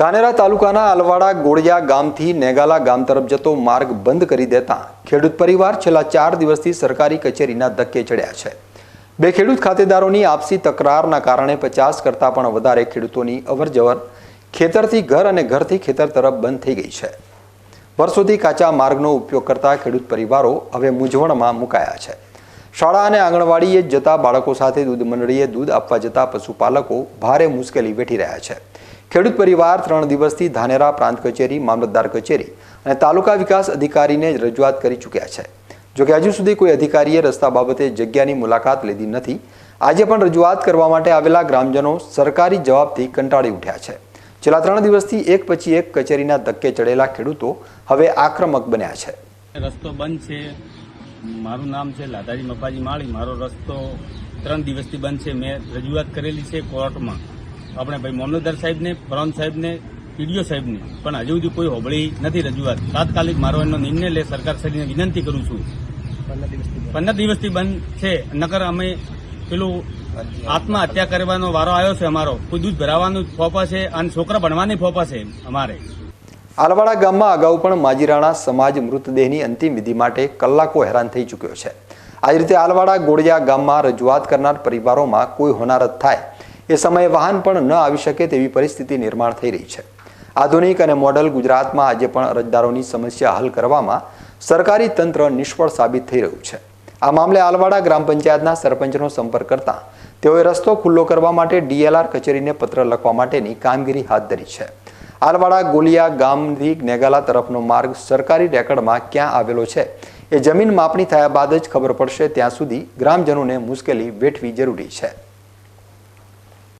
ધાનેરા તાલુકાના અલવાડા ગોળિયા ગામથી નેગાલા ગામ તરફ જતો માર્ગ બંધ કરી દેતા ખેડૂત પરિવાર છેલ્લા ચાર દિવસથી સરકારી કચેરીના ધક્કે ચડ્યા છે. બે ખેડૂત ખાતેદારોની આપસી તકરારના કારણે પચાસ કરતાં પણ વધારે ખેડૂતોની અવરજવર ખેતરથી ઘર અને ઘરથી ખેતર તરફ બંધ થઈ ગઈ છે. વર્ષોથી કાચા માર્ગનો ઉપયોગ કરતા ખેડૂત પરિવારો હવે મૂંઝવણમાં મુકાયા છે. શાળા અને આંગણવાડીએ જતા બાળકો સાથે દૂધ મંડળીએ દૂધ આપવા જતા પશુપાલકો ભારે મુશ્કેલી વેઠી રહ્યા છે. ખેડૂત પરિવાર ત્રણ દિવસથી ધાનેરા પ્રાંત કચેરી, મામલતદાર કચેરી અને તાલુકા વિકાસ અધિકારીને રજૂઆત કરી ચૂક્યા છે. જોકે હજુ સુધી કોઈ અધિકારીએ રસ્તા બાબતે જગ્યાની મુલાકાત લીધી નથી. આજે પણ રજૂઆત કરવા માટે આવેલા ગ્રામજનો સરકારી જવાબથી કંટાળી ઉઠ્યા છે. છેલ્લા ત્રણ દિવસથી એક પછી એક કચેરીના ધક્કે ચડેલા ખેડૂતો હવે આક્રમક બન્યા છે. રસ્તો બંધ છે. મારું નામ છે લાદાજી મપાજી માળી. મારો રસ્તો ત્રણ દિવસથી બંધ છે. મેં રજૂઆત કરેલી છે કોર્ટમાં. આપણે ભાઈ મામલતદાર સાહેબને પ્રાંત સાહેબને પીડીઓ સાહેબને પણ હજુ સુધી કોઈ હોબળી નથી રજૂઆત. તાત્કાલિક મારો એનો નિર્ણય લે સરકાર શ્રીને વિનંતી કરું છું. પંદર દિવસથી બંધ. છે નકર અમે પેલું આત્મહત્યા કરવાનો વારો આવ્યો છે અમારો. કોઈ દૂધ ભરાવાનું ફોફા છે અને છોકરા ભણવાની ફોફા છે અમારે. આલવાડા ગામમાં અગાઉ પણ માજીરાણા સમાજ મૃતદેહની અંતિમ વિધિ માટે કલાકો હેરાન થઈ ચૂક્યો છે. આ રીતે આલવાડા ગોળિયા ગામમાં રજૂઆત કરનાર પરિવારોમાં કોઈ હોનારત થાય એ સમયે વાહન પણ ન આવી શકે તેવી પરિસ્થિતિ નિર્માણ થઈ રહી છે. આધુનિક અને મોડલ ગુજરાતમાં આજે પણ અરજદારોની સમસ્યા હલ કરવામાં સરકારી તંત્ર નિષ્ફળ સાબિત થઈ રહ્યું છે. આ મામલે આલવાડા ગ્રામ પંચાયતના સરપંચનો સંપર્ક કરતા તેઓએ રસ્તો ખુલ્લો કરવા માટે ડીએલઆર કચેરીને પત્ર લખવા માટેની કામગીરી હાથ ધરી છે. આલવાડા ગોલિયા ગામથી નેગાલા તરફનો માર્ગ સરકારી રેકર્ડમાં ક્યાં આવેલો છે એ જમીન માપણી થયા બાદ જ ખબર પડશે. ત્યાં સુધી ગ્રામજનોને મુશ્કેલી વેઠવી જરૂરી છે.